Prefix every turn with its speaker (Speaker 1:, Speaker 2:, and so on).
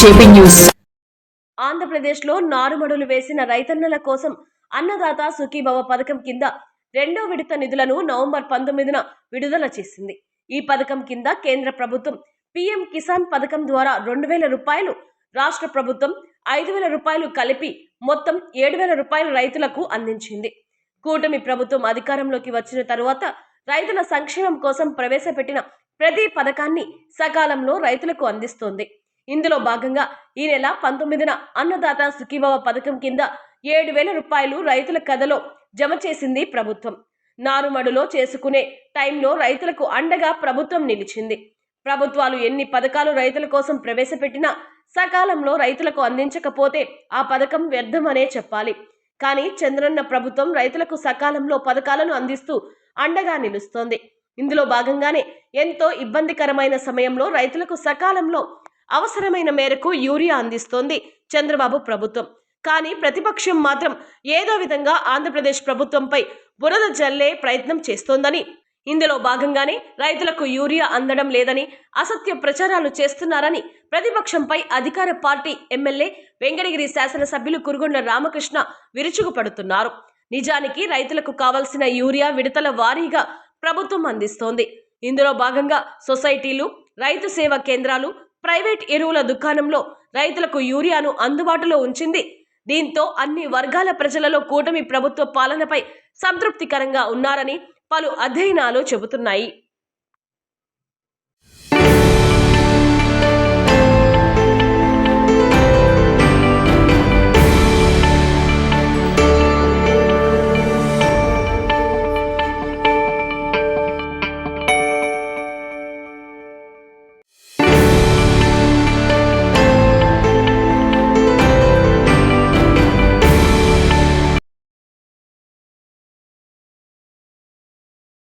Speaker 1: JP news.
Speaker 2: ఆంధ్రప్రదేశ్లో నారుమడులు వేసిన రైతన్నల కోసం అన్నదాత సుఖీభవ పథకం కింద రెండో విడత నిధులను నవంబర్ పంతొమ్మిదిన విడుదల చేసింది. ఈ పథకం కింద కేంద్ర ప్రభుత్వం పీఎం కిసాన్ పథకం ద్వారా రెండు వేల రూపాయలు రాష్ట్ర ప్రభుత్వం ఐదు వేల రూపాయలు కలిపి మొత్తం ఏడు వేల రూపాయలు రైతులకు అందించింది. కూటమి ప్రభుత్వం అధికారంలోకి వచ్చిన తరువాత రైతుల సంక్షేమం కోసం ప్రవేశపెట్టిన ప్రతి పథకాన్ని సకాలంలో రైతులకు అందిస్తోంది. ఇందులో భాగంగా ఈ నెల పంతొమ్మిదిన అన్నదాత సుఖీభవ పథకం కింద ఏడు వేల రూపాయలు రైతుల కథలో జమ చేసింది ప్రభుత్వం. నారుమడులో చేసుకునే టైంలో రైతులకు అండగా ప్రభుత్వం నిలిచింది. ప్రభుత్వాలు ఎన్ని పథకాలు రైతుల కోసం ప్రవేశపెట్టినా సకాలంలో రైతులకు అందించకపోతే ఆ పథకం వ్యర్థమనే చెప్పాలి. కానీ చంద్రన్న ప్రభుత్వం రైతులకు సకాలంలో పథకాలను అందిస్తూ అండగా నిలుస్తోంది. ఇందులో భాగంగానే ఎంతో ఇబ్బందికరమైన సమయంలో రైతులకు సకాలంలో అవసరమైన మేరకు యూరియా అందిస్తోంది చంద్రబాబు ప్రభుత్వం. కానీ ప్రతిపక్షం మాత్రం ఏదో విధంగా ఆంధ్రప్రదేశ్ ప్రభుత్వంపై బురద జల్లే ప్రయత్నం చేస్తోందని. ఇందులో భాగంగానే రైతులకు యూరియా అందడం లేదని అసత్య ప్రచారాలు చేస్తున్నారని ప్రతిపక్షంపై అధికార పార్టీ ఎమ్మెల్యే వెంకటగిరి శాసనసభ్యులు కురుగొండ రామకృష్ణ విరుచుకుపడుతున్నారు. నిజానికి రైతులకు కావలసిన యూరియా విడతల వారీగా ప్రభుత్వం అందిస్తోంది. ఇందులో భాగంగా సొసైటీలు రైతు సేవా కేంద్రాలు ప్రైవేట్ ఎరువుల దుకాణంలో రైతులకు యూరియాను అందుబాటులో ఉంచింది. దీంతో అన్ని వర్గాల ప్రజలలో కూటమి ప్రభుత్వ పాలనపై సంతృప్తికరంగా ఉన్నారని పలు అధ్యయనాలు చెబుతున్నాయి.